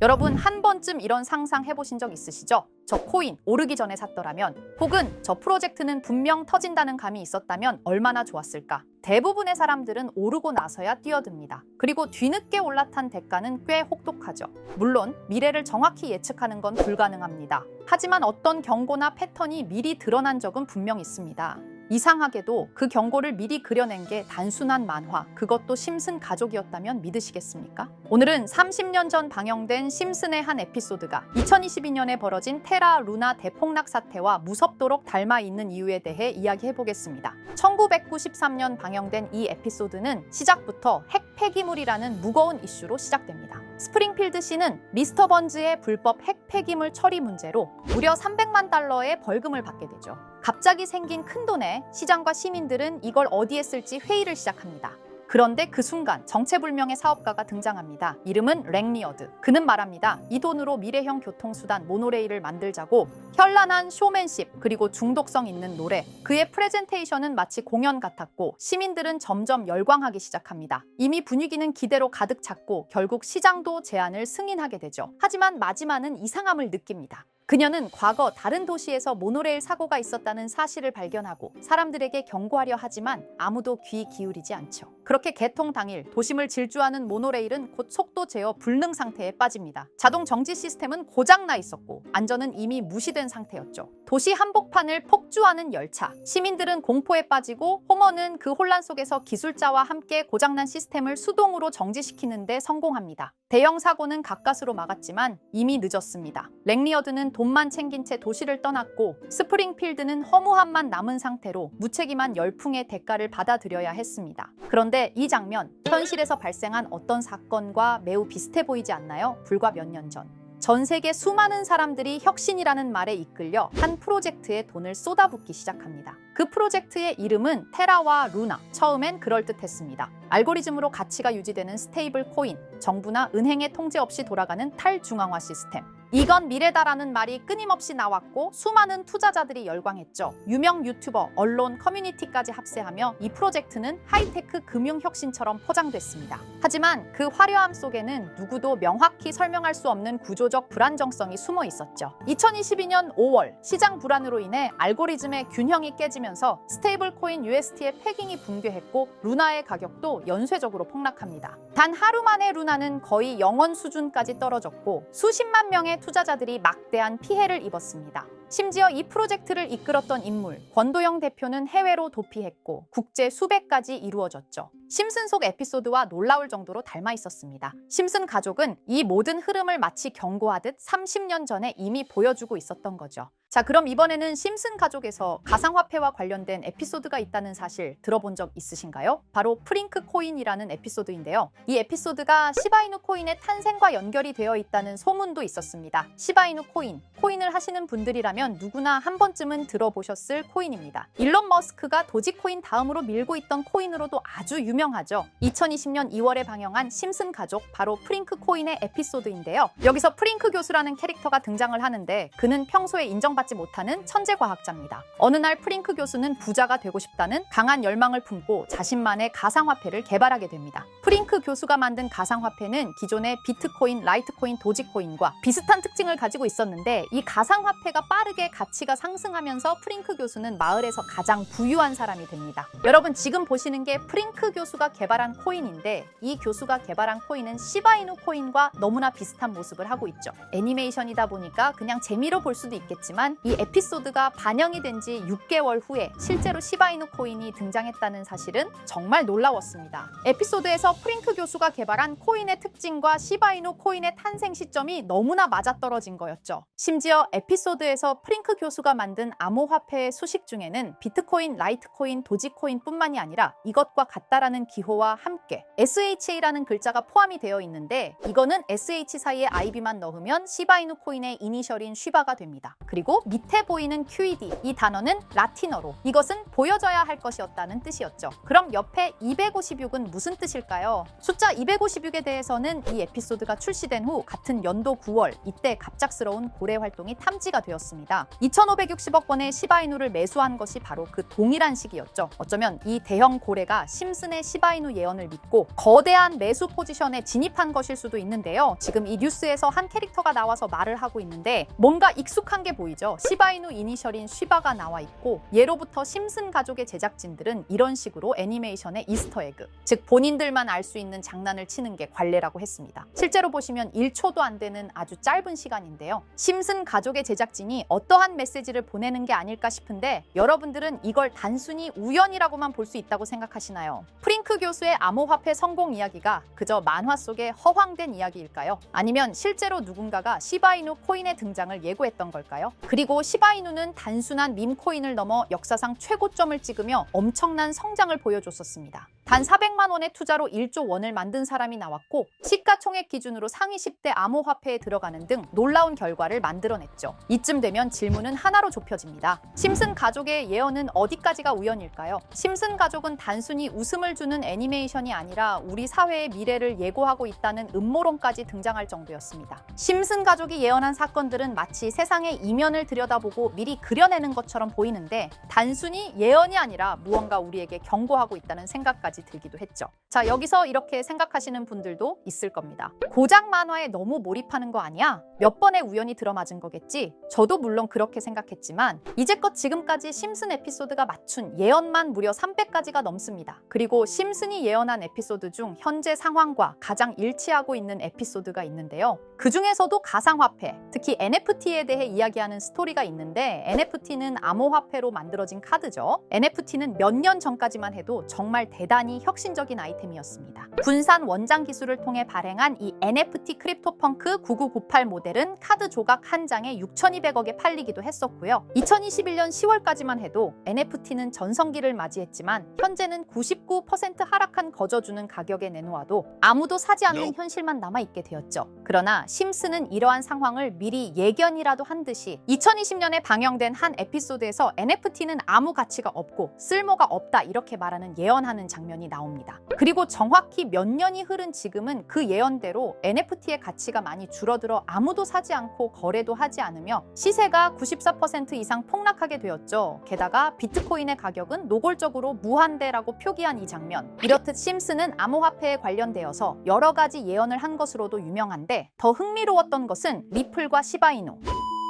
여러분 한 번쯤 이런 상상 해보신 적 있으시죠? 저 코인 오르기 전에 샀더라면 혹은 저 프로젝트는 분명 터진다는 감이 있었다면 얼마나 좋았을까? 대부분의 사람들은 오르고 나서야 뛰어듭니다. 그리고 뒤늦게 올라탄 대가는 꽤 혹독하죠. 물론 미래를 정확히 예측하는 건 불가능합니다. 하지만 어떤 경고나 패턴이 미리 드러난 적은 분명 있습니다. 이상하게도 그 경고를 미리 그려낸 게 단순한 만화, 그것도 심슨 가족이었다면 믿으시겠습니까? 오늘은 30년 전 방영된 심슨의 한 에피소드가 2022년에 벌어진 테라 루나 대폭락 사태와 무섭도록 닮아 있는 이유에 대해 이야기해 보겠습니다. 1993년 방영된 이 에피소드는 시작부터 핵 폐기물이라는 무거운 이슈로 시작됩니다. 스프링필드 씨는 미스터 번즈의 불법 핵 폐기물 처리 문제로 무려 300만 달러의 벌금을 받게 되죠. 갑자기 생긴 큰 돈에 시장과 시민들은 이걸 어디에 쓸지 회의를 시작합니다. 그런데 그 순간 정체불명의 사업가가 등장합니다. 이름은 랭리어드. 그는 말합니다. 이 돈으로 미래형 교통수단 모노레일을 만들자고 현란한 쇼맨십 그리고 중독성 있는 노래. 그의 프레젠테이션은 마치 공연 같았고 시민들은 점점 열광하기 시작합니다. 이미 분위기는 기대로 가득 찼고 결국 시장도 제안을 승인하게 되죠. 하지만 마지막은 이상함을 느낍니다. 그녀는 과거 다른 도시에서 모노레일 사고가 있었다는 사실을 발견하고 사람들에게 경고하려 하지만 아무도 귀 기울이지 않죠. 그렇게 개통 당일 도심을 질주하는 모노레일은 곧 속도 제어 불능 상태에 빠집니다. 자동 정지 시스템은 고장 나 있었고 안전은 이미 무시된 상태였죠. 도시 한복판을 폭주하는 열차. 시민들은 공포에 빠지고 호머는 그 혼란 속에서 기술자와 함께 고장난 시스템을 수동으로 정지시키는데 성공합니다. 대형 사고는 가까스로 막았지만 이미 늦었습니다. 랭리어드는 돈만 챙긴 채 도시를 떠났고 스프링필드는 허무함만 남은 상태로 무책임한 열풍의 대가를 받아들여야 했습니다. 그런데 이 장면 현실에서 발생한 어떤 사건과 매우 비슷해 보이지 않나요? 불과 몇 년 전. 전 세계 수많은 사람들이 혁신이라는 말에 이끌려 한 프로젝트에 돈을 쏟아붓기 시작합니다. 그 프로젝트의 이름은 테라와 루나. 처음엔 그럴듯했습니다. 알고리즘으로 가치가 유지되는 스테이블 코인, 정부나 은행의 통제 없이 돌아가는 탈중앙화 시스템. 이건 미래다라는 말이 끊임없이 나왔고 수많은 투자자들이 열광했죠. 유명 유튜버, 언론, 커뮤니티까지 합세하며 이 프로젝트는 하이테크 금융 혁신처럼 포장됐습니다. 하지만 그 화려함 속에는 누구도 명확히 설명할 수 없는 구조적 불안정성이 숨어 있었죠. 2022년 5월 시장 불안으로 인해 알고리즘의 균형이 깨지면서 스테이블 코인 UST의 패깅이 붕괴했고 루나의 가격도 연쇄적으로 폭락합니다. 단 하루 만에 루나는 거의 영원 수준까지 떨어졌고 수십만 명의 투자자들이 막대한 피해를 입었습니다. 심지어 이 프로젝트를 이끌었던 인물 권도영 대표는 해외로 도피했고 국제 수배까지 이루어졌죠. 심슨 속 에피소드와 놀라울 정도로 닮아 있었습니다. 심슨 가족은 이 모든 흐름을 마치 경고하듯 30년 전에 이미 보여주고 있었던 거죠. 자, 그럼 이번에는 심슨 가족에서 가상화폐와 관련된 에피소드가 있다는 사실 들어본 적 있으신가요? 바로 프링크 코인이라는 에피소드인데요. 이 에피소드가 시바이누 코인의 탄생과 연결이 되어 있다는 소문도 있었습니다. 시바이누 코인, 코인을 하시는 분들이라면 누구나 한 번쯤은 들어보셨을 코인입니다. 일론 머스크가 도지코인 다음으로 밀고 있던 코인으로도 아주 유명하죠. 2020년 2월에 방영한 심슨 가족, 바로 프링크 코인의 에피소드인데요. 여기서 프링크 교수라는 캐릭터가 등장을 하는데 그는 평소에 인정받지 못하는 천재 과학자입니다. 어느 날 프링크 교수는 부자가 되고 싶다는 강한 열망을 품고 자신만의 가상화폐를 개발하게 됩니다. 프링 크 교수가 만든 가상화폐는 기존의 비트코인, 라이트코인, 도지코인과 비슷한 특징을 가지고 있었는데 이 가상화폐가 빠르게 가치가 상승하면서 프링크 교수는 마을에서 가장 부유한 사람이 됩니다. 여러분 지금 보시는 게 프링크 교수가 개발한 코인인데 이 교수가 개발한 코인은 시바이누 코인과 너무나 비슷한 모습을 하고 있죠. 애니메이션이다 보니까 그냥 재미로 볼 수도 있겠지만 이 에피소드가 반영이 된 지 6개월 후에 실제로 시바이누 코인이 등장했다는 사실은 정말 놀라웠습니다. 에피소드에서 프링 크 교수가 개발한 코인의 특징과 시바이누 코인의 탄생 시점이 너무나 맞아떨어진 거였죠. 심지어 에피소드에서 프링크 교수가 만든 암호화폐의 수식 중에는 비트코인, 라이트코인, 도지코인뿐만이 아니라 이것과 같다라는 기호와 함께 SHA라는 글자가 포함이 되어 있는데 이거는 SH 사이에 IB만 넣으면 시바이누 코인의 이니셜인 쉬바가 됩니다. 그리고 밑에 보이는 QED 이 단어는 라틴어로 이것은 보여져야 할 것이었다는 뜻이었죠. 그럼 옆에 256은 무슨 뜻일까요? 숫자 256에 대해서는 이 에피소드가 출시된 후 같은 연도 9월 이때 갑작스러운 고래 활동이 탐지가 되었습니다. 2,560억 원의 시바이누를 매수한 것이 바로 그 동일한 시기였죠. 어쩌면 이 대형 고래가 심슨의 시바이누 예언을 믿고 거대한 매수 포지션에 진입한 것일 수도 있는데요. 지금 이 뉴스에서 한 캐릭터가 나와서 말을 하고 있는데 뭔가 익숙한 게 보이죠. 시바이누 이니셜인 쉬바가 나와 있고 예로부터 심슨 가족의 제작진들은 이런 식으로 애니메이션의 이스터에그, 즉 본인들만 알수 있는 장난을 치는 게 관례라고 했습니다. 실제로 보시면 1초도 안 되는 아주 짧은 시간인데요. 심슨 가족의 제작진이 어떠한 메시지를 보내는 게 아닐까 싶은데 여러분들은 이걸 단순히 우연이라고만 볼 수 있다고 생각하시나요? 프링크 교수의 암호화폐 성공 이야기가 그저 만화 속의 허황된 이야기일까요? 아니면 실제로 누군가가 시바이누 코인의 등장을 예고했던 걸까요? 그리고 시바이누는 단순한 밈 코인을 넘어 역사상 최고점을 찍으며 엄청난 성장을 보여줬었습니다. 단 400만 원의 투자로 1조 원을 만든 사람이 나왔고 시가총액 기준으로 상위 10대 암호화폐에 들어가는 등 놀라운 결과를 만들어냈죠. 이쯤 되면 질문은 하나로 좁혀집니다. 심슨 가족의 예언은 어디까지가 우연일까요? 심슨 가족은 단순히 웃음을 주는 애니메이션이 아니라 우리 사회의 미래를 예고하고 있다는 음모론까지 등장할 정도였습니다. 심슨 가족이 예언한 사건들은 마치 세상의 이면을 들여다보고 미리 그려내는 것처럼 보이는데 단순히 예언이 아니라 무언가 우리에게 경고하고 있다는 생각까지 들기도 했죠. 자, 여기서 이렇게 생각하시는 분들도 있을 겁니다. 고작 만화에 너무 몰입하는 거 아니야? 몇 번의 우연이 들어맞은 거겠지? 저도 물론 그렇게 생각했지만 이제껏 지금까지 심슨 에피소드가 맞춘 예언만 무려 300가지가 넘습니다. 그리고 심슨이 예언한 에피소드 중 현재 상황과 가장 일치하고 있는 에피소드가 있는데요. 그 중에서도 가상화폐, 특히 NFT에 대해 이야기하는 스토리가 있는데 NFT는 암호화폐로 만들어진 카드죠. NFT는 몇 년 전까지만 해도 정말 대단히 혁신적인 아이템이었습니다. 군산 원장 기술을 통해 발행한 이 NFT 크립토펑크 9998 모델은 카드 조각 한 장에 6,200억에 팔리기도 했었고요. 2021년 10월까지만 해도 NFT는 전성기를 맞이했지만 현재는 99% 하락한 거저주는 가격에 내놓아도 아무도 사지 않는 현실만 남아 있게 되었죠. 그러나 심스는 이러한 상황을 미리 예견이라도 한 듯이 2020년에 방영된 한 에피소드에서 NFT는 아무 가치가 없고 쓸모가 없다 이렇게 말하는 예언하는 장면이 나옵니다. 그리고 정확히 몇 년이 흐른 지금은 그 예언대로 NFT의 가치가 많이 줄어들어 아무도 사지 않고 거래도 하지 않으며 시세가 94% 이상 폭락하게 되었죠. 게다가 비트코인의 가격은 노골적으로 무한대라고 표기한 이 장면. 이렇듯 심스는 암호화폐에 관련되어서 여러 가지 예언을 한 것으로도 유명한데 더 흥미로웠던 것은 리플과 시바이누.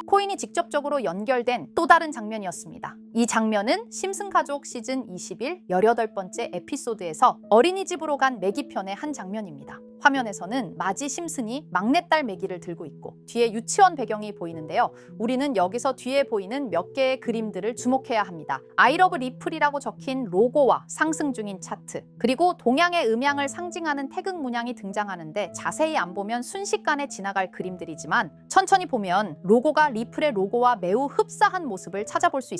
코인이 직접적으로 연결된 또 다른 장면이었습니다. 이 장면은 심슨 가족 시즌 21 18번째 에피소드에서 어린이집으로 간 매기 편의 한 장면입니다. 화면에서는 마지 심슨이 막내딸 매기를 들고 있고 뒤에 유치원 배경이 보이는데요. 우리는 여기서 뒤에 보이는 몇 개의 그림들을 주목해야 합니다. 아이러브 리플이라고 적힌 로고와 상승 중인 차트, 그리고 동양의 음양을 상징하는 태극 문양이 등장하는데 자세히 안 보면 순식간에 지나갈 그림들이지만 천천히 보면 로고가 리플의 로고와 매우 흡사한 모습을 찾아볼 수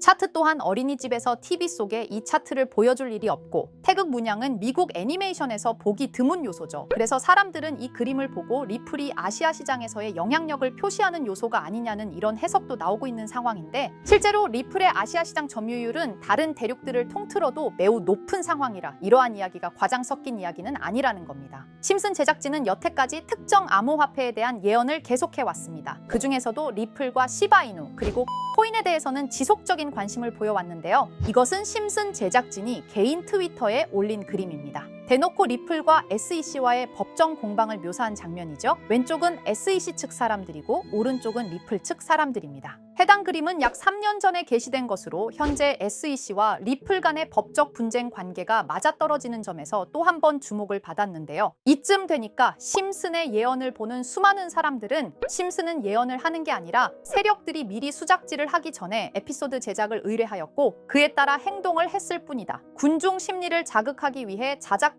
차트 또한 어린이집에서 TV 속에 이 차트를 보여줄 일이 없고 태극 문양은 미국 애니메이션에서 보기 드문 요소죠. 그래서 사람들은 이 그림을 보고 리플이 아시아 시장에서의 영향력을 표시하는 요소가 아니냐는 이런 해석도 나오고 있는 상황인데 실제로 리플의 아시아 시장 점유율은 다른 대륙들을 통틀어도 매우 높은 상황이라 이러한 이야기가 과장 섞인 이야기는 아니라는 겁니다. 심슨 제작진은 여태까지 특정 암호화폐에 대한 예언을 계속해 왔습니다. 그 중에서도 리플과 시바이누 그리고 코인에 대해서는 지속적인 관심을 보여왔는데요. 이것은 심슨 제작진이 개인 트위터에 올린 그림입니다. 대놓고 리플과 SEC와의 법정 공방을 묘사한 장면이죠. 왼쪽은 SEC 측 사람들이고 오른쪽은 리플 측 사람들입니다. 해당 그림은 약 3년 전에 게시된 것으로 현재 SEC와 리플 간의 법적 분쟁 관계가 맞아떨어지는 점에서 또 한 번 주목을 받았는데요. 이쯤 되니까 심슨의 예언을 보는 수많은 사람들은 심슨은 예언을 하는 게 아니라 세력들이 미리 수작질을 하기 전에 에피소드 제작을 의뢰하였고 그에 따라 행동을 했을 뿐이다. 군중 심리를 자극하기 위해 자작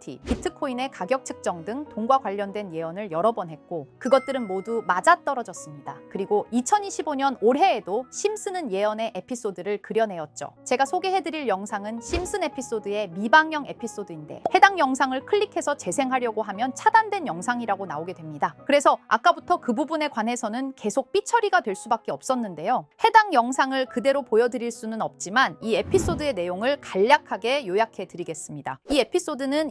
비트코인의 가격 측정 등 돈과 관련된 예언을 여러 번 했고 그것들은 모두 맞아떨어졌습니다. 그리고 2025년 올해에도 심슨은 예언의 에피소드를 그려내었죠. 제가 소개해드릴 영상은 심슨 에피소드의 미방영 에피소드인데 해당 영상을 클릭해서 재생하려고 하면 차단된 영상이라고 나오게 됩니다. 그래서 아까부터 그 부분에 관해서는 계속 삐처리가 될 수밖에 없었는데요. 해당 영상을 그대로 보여드릴 수는 없지만 이 에피소드의 내용을 간략하게 요약해 드리겠습니다. 이 에피소드는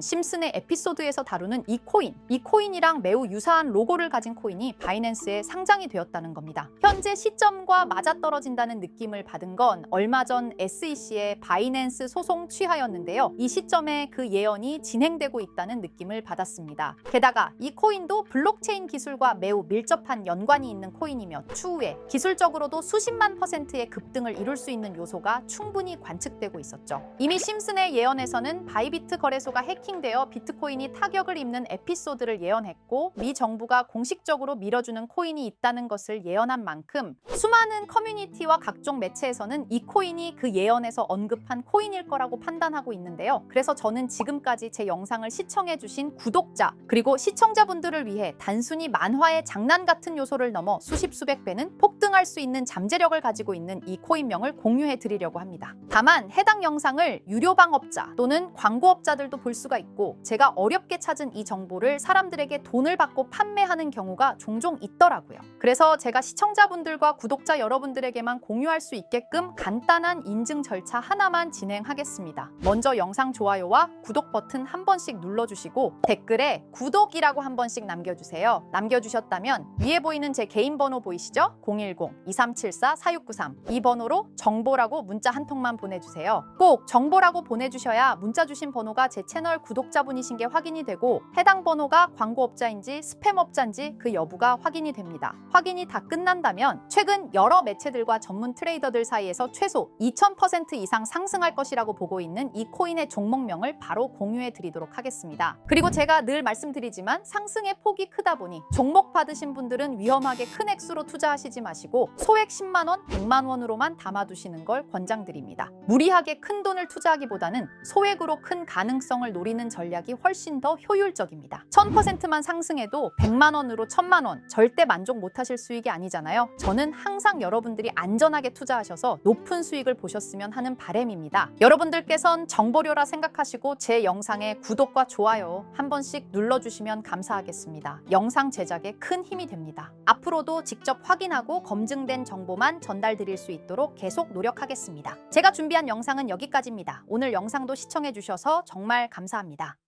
심슨의 에피소드에서 다루는 이 코인, 이 코인이랑 매우 유사한 로고를 가진 코인이 바이낸스에 상장이 되었다는 겁니다. 현재 시점과 맞아떨어진다는 느낌을 받은 건 얼마 전 SEC의 바이낸스 소송 취하였는데요. 이 시점에 그 예언이 진행되고 있다는 느낌을 받았습니다. 게다가 이 코인도 블록체인 기술과 매우 밀접한 연관이 있는 코인이며 추후에 기술적으로도 수십만 퍼센트의 급등을 이룰 수 있는 요소가 충분히 관측되고 있었죠. 이미 심슨의 예언에서는 바이비트 거래소가 해킹되어 비트코인이 타격을 입는 에피소드를 예언했고 미 정부가 공식적으로 밀어주는 코인이 있다는 것을 예언한 만큼 수많은 커뮤니티와 각종 매체에서는 이 코인이 그 예언에서 언급한 코인일 거라고 판단하고 있는데요. 그래서 저는 지금까지 제 영상을 시청해주신 구독자 그리고 시청자분들을 위해 단순히 만화의 장난 같은 요소를 넘어 수십 수백 배는 폭등할 수 있는 잠재력을 가지고 있는 이 코인명을 공유해 드리려고 합니다. 다만 해당 영상을 유료 방업자 또는 광고업자들도 볼 수가 있고 제가 어렵게 찾은 이 정보를 사람들에게 돈을 받고 판매하는 경우가 종종 있더라고요. 그래서 제가 시청자분들과 구독자 여러분들에게만 공유할 수 있게끔 간단한 인증 절차 하나만 진행하겠습니다. 먼저 영상 좋아요와 구독 버튼 한 번씩 눌러주시고 댓글에 구독이라고 한 번씩 남겨주세요. 남겨주셨다면 위에 보이는 제 개인 번호 보이시죠? 010-2374-4693 이 번호로 정보라고 문자 한 통만 보내주세요. 꼭 정보라고 보내주셔야 문자 주신 번호가 제 채널 구독자분이신 게 확인이 되고 해당 번호가 광고업자인지 스팸업자인지 그 여부가 확인이 됩니다. 확인이 다 끝난다면 최근 여러 매체들과 전문 트레이더들 사이에서 최소 2000% 이상 상승할 것이라고 보고 있는 이 코인의 종목명을 바로 공유해 드리도록 하겠습니다. 그리고 제가 늘 말씀드리지만 상승의 폭이 크다 보니 종목 받으신 분들은 위험하게 큰 액수로 투자하시지 마시고 소액 10만 원, 100만 원으로만 담아두시는 걸 권장드립니다. 무리하게 큰 돈을 투자하기보다는 소액으로 큰 가능성을 노리는 전략이 훨씬 더 효율적입니다. 1000%만 상승해도 100만 원으로 1000만 원 절대 만족 못하실 수익이 아니잖아요. 저는 항상 여러분들이 안전하게 투자하셔서 높은 수익을 보셨으면 하는 바램입니다. 여러분들께선 정보료라 생각하시고 제 영상에 구독과 좋아요 한 번씩 눌러주시면 감사하겠습니다. 영상 제작에 큰 힘이 됩니다. 앞으로도 직접 확인하고 검증된 정보만 전달드릴 수 있도록 계속 노력하겠습니다. 제가 준비한 영상은 여기까지입니다. 오늘 영상도 시청해주셔서 정말 감사합니다.